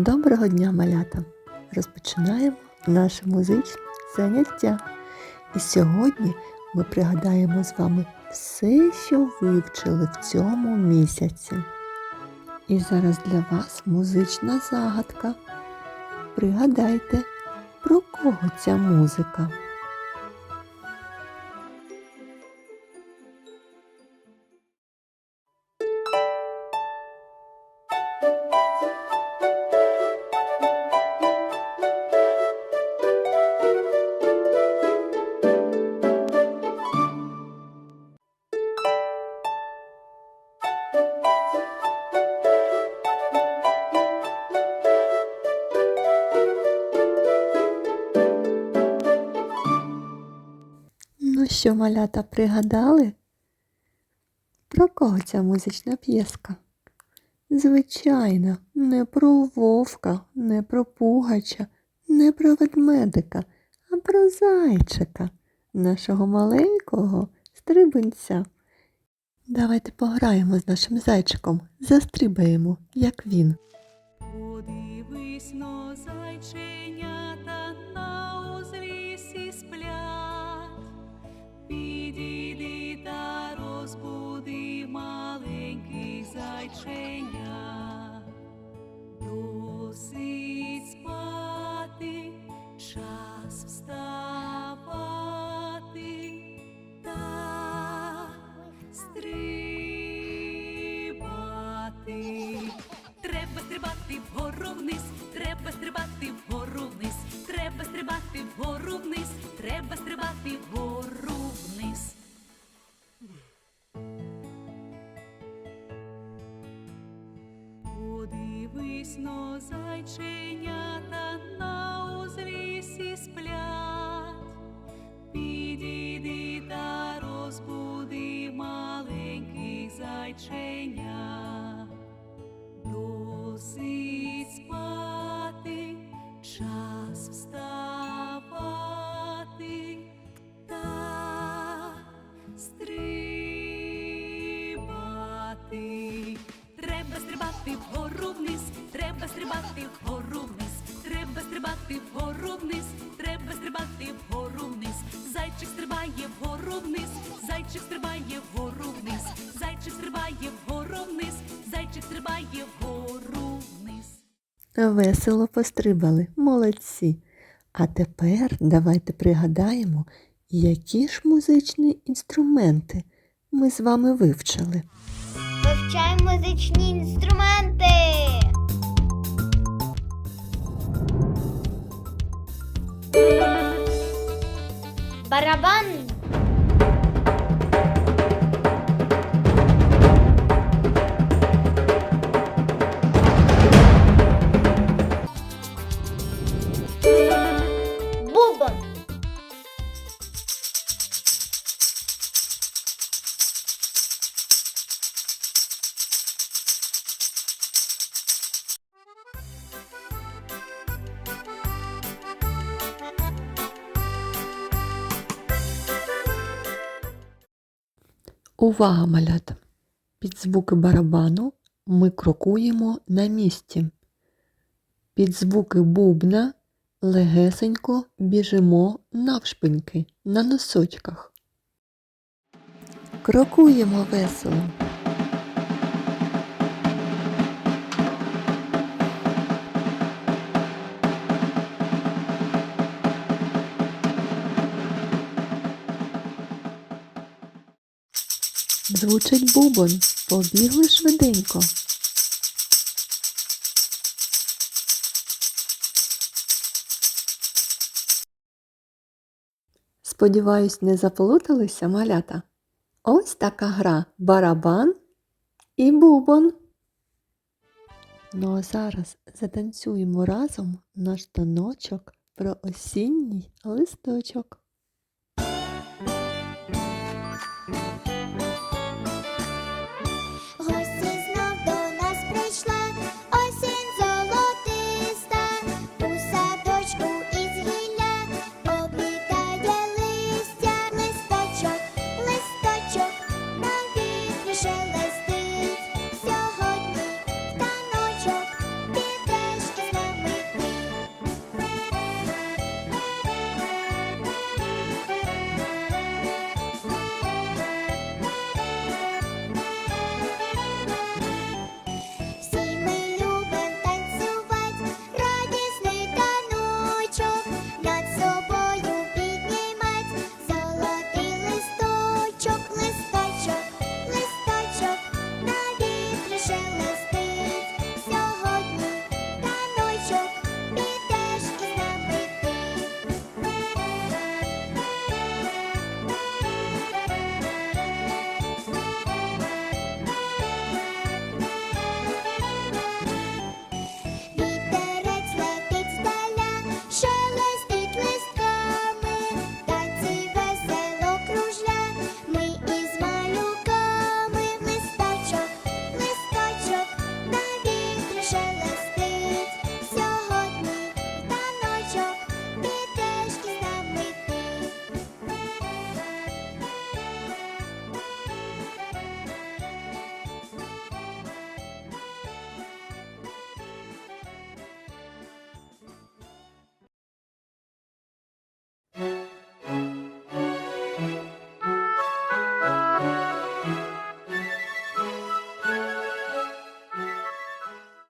Доброго дня, малята! Розпочинаємо наше музичне заняття. І сьогодні ми пригадаємо з вами все, що вивчили в цьому місяці. І зараз для вас музична загадка. Пригадайте, про кого ця музика? Що, малята, пригадали? Про кого ця музична п'єска? Звичайно, не про вовка, не про пугача, не про ведмедика, а про зайчика, нашого маленького стрибунця. Давайте пограємо з нашим зайчиком, застрибаємо, як він. Подивись но зайченята Досить спати, час вставати та стрибати. Подивись но зайченята на узвісі сплять, підійди та розбуди маленьких зайченят. Стрибати вгору вниз, треба стрибати вгору вниз, треба стрибати вгору вниз. Зайчик стрибає вгору вниз, зайчик стрибає вгору вниз, зайчик стрибає вгору вниз, зайчик стрибає вгору вниз. Весело пострибали, молодці. А тепер давайте пригадаємо, які ж музичні інструменти ми з вами вивчили. Вивчаємо музичні Увага, малята! Під звуки барабану ми крокуємо на місці. Під звуки бубна легесенько біжимо навшпиньки на носочках. Крокуємо весело. Звучить бубон, побігли швиденько. Сподіваюсь, не заплуталися малята. Ось така гра барабан і бубон. Ну а зараз затанцюємо разом наш таночок про осінній листочок.